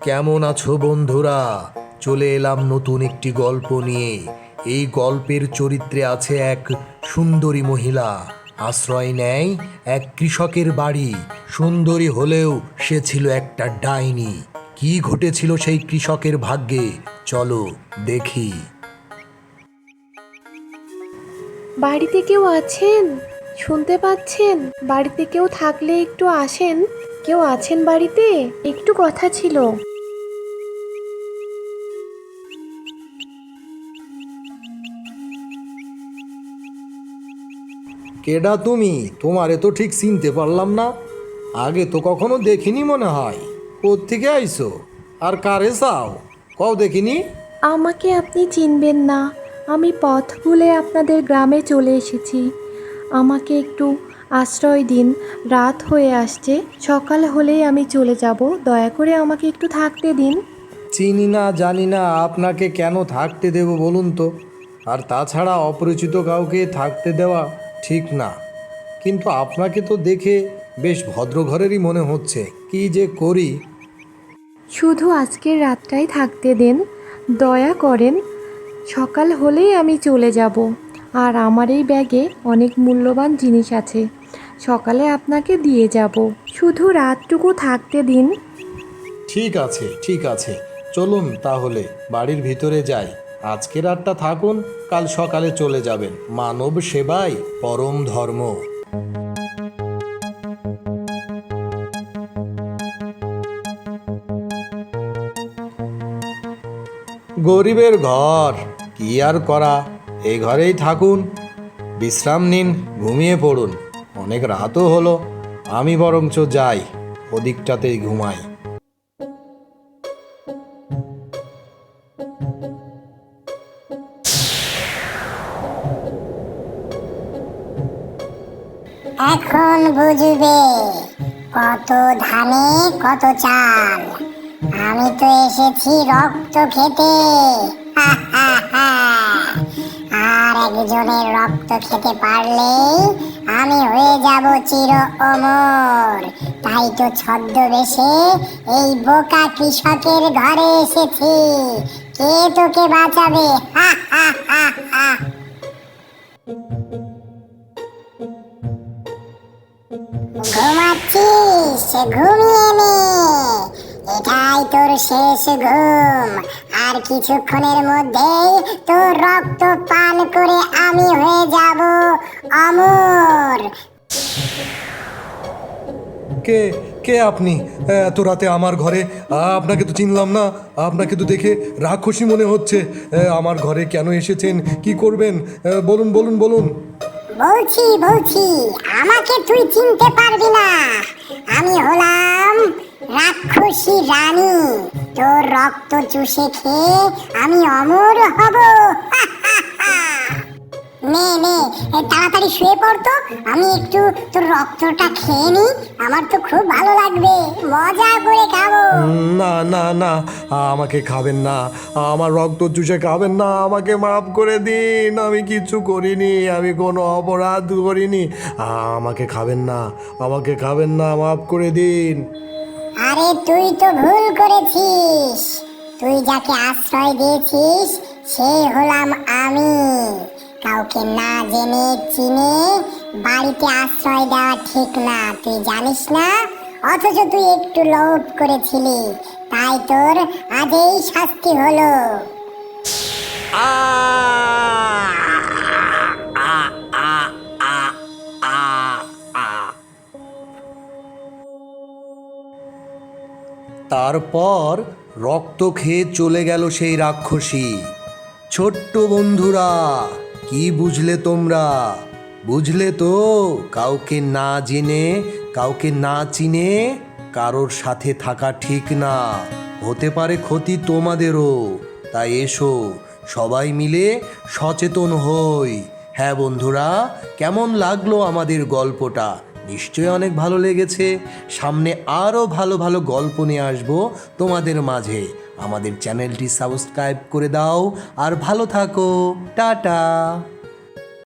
কেমন আছো বন্ধুরা? চলে এলাম নতুন একটি গল্প নিয়ে। এই গল্পের চরিত্রে আছে এক সুন্দরী মহিলা। আশ্রয় নেয় এক কৃষকের বাড়ি। সুন্দরী হলেও সে ছিল একটা ডাইনি। কি ঘটেছিল সেই কৃষকের ভাগ্যে? চলো দেখি। বাড়িতে কেউ আছেন? শুনতে পাচ্ছেন? বাড়িতে কেউ থাকলে একটু আসেন। কেউ আছেন বাড়িতে? একটু কথা ছিল। কেডা তুমি? তোমারে তো ঠিক চিনতে পারলাম না। আগে তো কখনো দেখিনি মনে হয়। কোত্থেকে আইছো? আর কারে চাও? কও দেখিনি? আমাকে আপনি চিনবেন না। আমি পথ ভুলে আপনাদের গ্রামে চলে এসেছি। আমাকে একটু আশ্রয় দিন। রাত হয়ে আসছে। সকাল হলেই আমি চলে যাব। দয়া করে আমাকে একটু থাকতে দিন। চিনি না জানি না আপনাকে কেন থাকতে দেব বলুন তো? আর তাছাড়া অপরিচিত কাউকে থাকতে দেওয়া ঠিক না। কিন্তু আপনাকে তো দেখে বেশ ভদ্র ঘরেরই মনে হচ্ছে। কি যে করি? শুধু আজকের রাতটাই থাকতে দেন। দয়া করেন। সকাল হলেই আমি চলে যাব। আর আমার এই ব্যাগে অনেক মূল্যবান জিনিস আছে। সকালে আপনাকে দিয়ে যাব। শুধু রাতটুকু থাকতে দিন। ঠিক আছে ঠিক আছে। চলুন তাহলে, বাড়ির ভিতরে যাই। আজকে রাতটা থাকুন, কাল সকালে চলে যাবেন। মানব সেবাই পরম ধর্ম। গরিবের ঘর, কি আর করা? এই ঘরেই থাকুন। বিশ্রাম নিন ঘুমিয়ে পড়ুন। অনেক রাতও হলো আমি বরঞ্চ যাই ওদিকটাতেই ঘুমাই। এখন বুঝবে কত ধানে কত চাল। আমি তো এসেছি রক্ত খেতে। হা, হা, হা। আর একজনের রক্ত খেতে পারলেই আমি হয়ে যাব চির অমর। তাই তো ছদ্মবেশে এই বোকা কৃষকের ঘরে এসেছি। কে তোকে বাঁচাবে? হা হা হা ঘুমাচ্ছিস? ঘুমিয়ে নে। এটাই তোর শেষ ঘুম। আর কিছুক্ষণের মধ্যেই তোর রক্ত পান করে আমি হয়ে যাব অমর। কে কে আপনি? এত রাতে আমার ঘরে আপনাকে তো চিনলাম না। আপনাকে তো দেখে রাক্ষসী মনে হচ্ছে। আমার ঘরে কেন এসেছেন? কি করবেন? বলুন বলুন বলুন। বলছি বলছি আমাকে তুই চিনতে পারবি না। আমি হলাম রাক্ষসী রানী। তোর রক্ত চুষে খেয়ে আমি অমর হব। নে নে, তাড়াতাড়ি শুয়ে পড়তো আমি একটু তোর রক্তটা খেয়ে নি। আমার তো খুব ভালো লাগবে। মজা করে খাব। না না না, আমাকে খাবেন না। আমার রক্ত চুষে খাবেন না। আমাকে মাফ করে দিন। আমি কিছু করিনি। আমি কোনো অপরাধ করিনি। আমাকে খাবেন না। আমাকে খাবেন না। মাফ করে দিন। আরে তুই তো ভুল করেছিস। তুই যাকে আশ্রয় দিয়েছিস, সে হলাম আমি। কাউকে না জেনে, চিনে বাড়িতে আশ্রয় দেওয়া ঠিক না। তুই জানিস না? অথচ তুই একটু লোভ করেছিলি। তাই তোর আজ এই শাস্তি হলো। তারপর রক্ত খেয়ে চলে গেল সেই রাক্ষসী। ছোট্ট বন্ধুরা, কি বুঝলে তোমরা? বুঝলে তো কাউকে না জেনে, কাউকে না চিনে কারোর সাথে থাকা ঠিক না। হতে পারে ক্ষতি তোমাদেরও। তাই এসো, সবাই মিলে সচেতন হই। হ্যাঁ বন্ধুরা, কেমন লাগল আমাদের গল্পটা? নিশ্চয়ই অনেক ভালো লেগেছে। সামনে আরও ভালো ভালো গল্প নিয়ে আসব তোমাদের মাঝে। আমাদের চ্যানেলটি সাবস্ক্রাইব করে দাও। আর ভালো থাকো। টাটা।